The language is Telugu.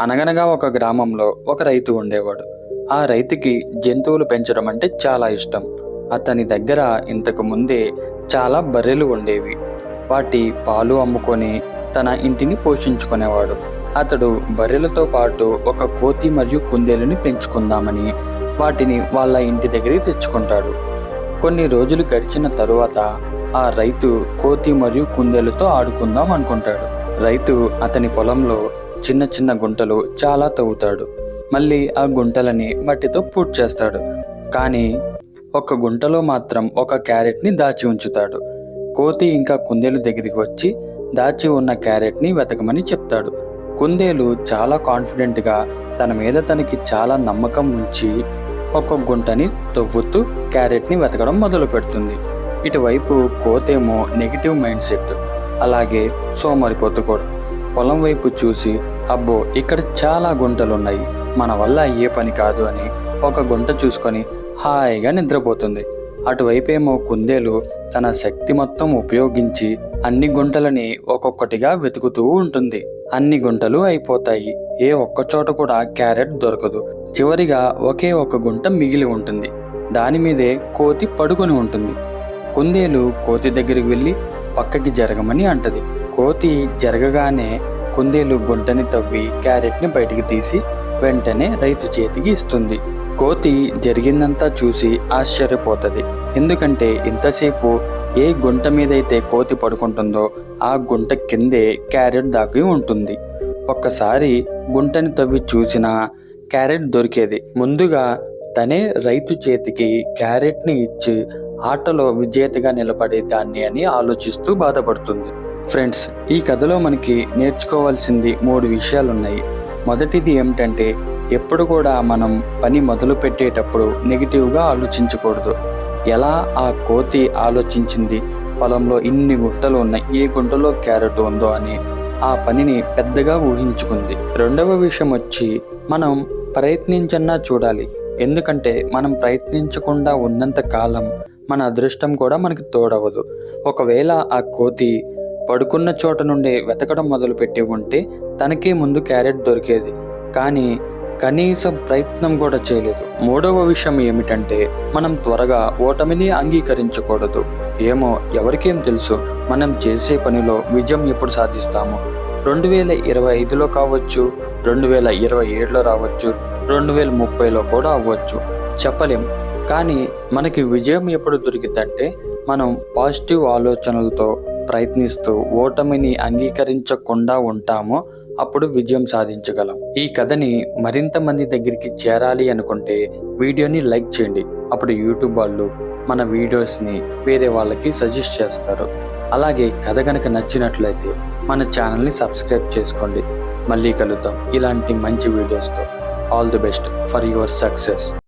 అనగనగా ఒక గ్రామంలో ఒక రైతు ఉండేవాడు. ఆ రైతుకి జంతువులు పెంచడం అంటే చాలా ఇష్టం. అతని దగ్గర ఇంతకు ముందే చాలా బర్రెలు ఉండేవి. వాటి పాలు అమ్ముకొని తన ఇంటిని పోషించుకునేవాడు. అతడు బర్రెలతో పాటు ఒక కోతి మరియు కుందేలుని పెంచుకుందామని వాటిని వాళ్ళ ఇంటి దగ్గరికి తెచ్చుకుంటాడు. కొన్ని రోజులు గడిచిన తరువాత ఆ రైతు కోతి మరియు కుందేలుతో ఆడుకుందాం అనుకుంటాడు. రైతు అతని పొలంలో చిన్న చిన్న గుంటలు చాలా తవ్వుతాడు. మళ్ళీ ఆ గుంటలని మట్టితో పూర్తి చేస్తాడు. కానీ ఒక గుంటలో మాత్రం ఒక క్యారెట్ని దాచి ఉంచుతాడు. కోతి ఇంకా కుందేలు దగ్గరికి వచ్చి దాచి ఉన్న క్యారెట్ని వెతకమని చెప్తాడు. కుందేలు చాలా కాన్ఫిడెంట్గా తన మీద తనకి చాలా నమ్మకం ఉంచి ఒక గుంటని తవ్వుతూ క్యారెట్ని వెతకడం మొదలు పెడుతుంది. ఇటువైపు కోతేమో నెగిటివ్ మైండ్ సెట్ అలాగే సోమరిపోతు కూడా. పొలం వైపు చూసి అబ్బో ఇక్కడ చాలా గుంటలున్నాయి. మన వల్ల అయ్యే పని కాదు అని ఒక గుంట చూసుకొని హాయిగా నిద్రపోతుంది. అటువైపేమో కుందేలు తన శక్తి మొత్తం ఉపయోగించి అన్ని గుంటలని ఒక్కొక్కటిగా వెతుకుతూ ఉంటుంది. అన్ని గుంటలు అయిపోతాయి. ఏ ఒక్క చోట కూడా క్యారెట్ దొరకదు. చివరిగా ఒకే ఒక గుంట మిగిలి ఉంటుంది. దాని మీదే కోతి పడుకొని ఉంటుంది. కుందేలు కోతి దగ్గరికి వెళ్ళి పక్కకి జరగమని అంటది. కోతి జరగగానే కుందేలు గుంటని తవ్వి క్యారెట్ని బయటికి తీసి వెంటనే రైతు చేతికి ఇస్తుంది. కోతి జరిగిందంతా చూసి ఆశ్చర్యపోతుంది. ఎందుకంటే ఇంతసేపు ఏ గుంట మీదైతే కోతి పడుకుంటుందో ఆ గుంట కిందే క్యారెట్ దాకి ఉంటుంది. ఒక్కసారి గుంటని తవ్వి చూసినా క్యారెట్ దొరికేది. ముందుగా తనే రైతు చేతికి క్యారెట్ని ఇచ్చి ఆటలో విజేతగా నిలబడే దాన్ని అని ఆలోచిస్తూ బాధపడుతుంది. ఫ్రెండ్స్ ఈ కథలో మనకి నేర్చుకోవాల్సింది మూడు విషయాలు ఉన్నాయి మొదటిది ఏమిటంటే ఎప్పుడు కూడా మనం పని మొదలు పెట్టేటప్పుడు నెగిటివ్గా ఆలోచించకూడదు. ఎలా ఆ కోతి ఆలోచించింది? పొలంలో ఇన్ని గుంటలు ఉన్నాయి ఏ గుంటలో క్యారెట్ ఉందో అని ఆ పనిని పెద్దగా ఊహించుకుంది. రెండవ విషయం వచ్చి మనం ప్రయత్నించన్నా చూడాలి. ఎందుకంటే మనం ప్రయత్నించకుండా ఉన్నంత కాలం మన అదృష్టం కూడా మనకి తోడవదు ఒకవేళ ఆ కోతి పడుకున్న చోట నుండి వెతకడం మొదలుపెట్టి ఉంటే తనకే ముందు క్యారెట్ దొరికేది. కానీ కనీసం ప్రయత్నం కూడా చేయలేదు. మూడవ విషయం ఏమిటంటే మనం త్వరగా ఓటమిని అంగీకరించకూడదు. ఏమో ఎవరికేం తెలుసు మనం చేసే పనిలో విజయం ఎప్పుడు సాధిస్తాము? రెండు వేల ఇరవై ఐదులో కావచ్చు రెండు వేల ఇరవై ఏడులో రావచ్చు రెండు వేల ముప్పైలో కూడా అవ్వచ్చు. చెప్పలేం. కానీ మనకి విజయం ఎప్పుడు దొరికిందంటే మనం పాజిటివ్ ఆలోచనలతో ప్రయత్నిస్తూ ఓటమిని అంగీకరించకుండా ఉంటామో అప్పుడు విజయం సాధించగలం. ఈ కథని మరింత మంది దగ్గరికి చేరాలి అనుకుంటే వీడియోని లైక్ చేయండి. అప్పుడు యూట్యూబ్ వాళ్ళు మన వీడియోస్ని వేరే వాళ్ళకి సజెస్ట్ చేస్తారు. అలాగే కథ కనుక నచ్చినట్లయితే మన ఛానల్ని సబ్స్క్రైబ్ చేసుకోండి. మళ్ళీ కలుద్దాం. ఇలాంటి మంచి వీడియోస్తో. All the best for your success.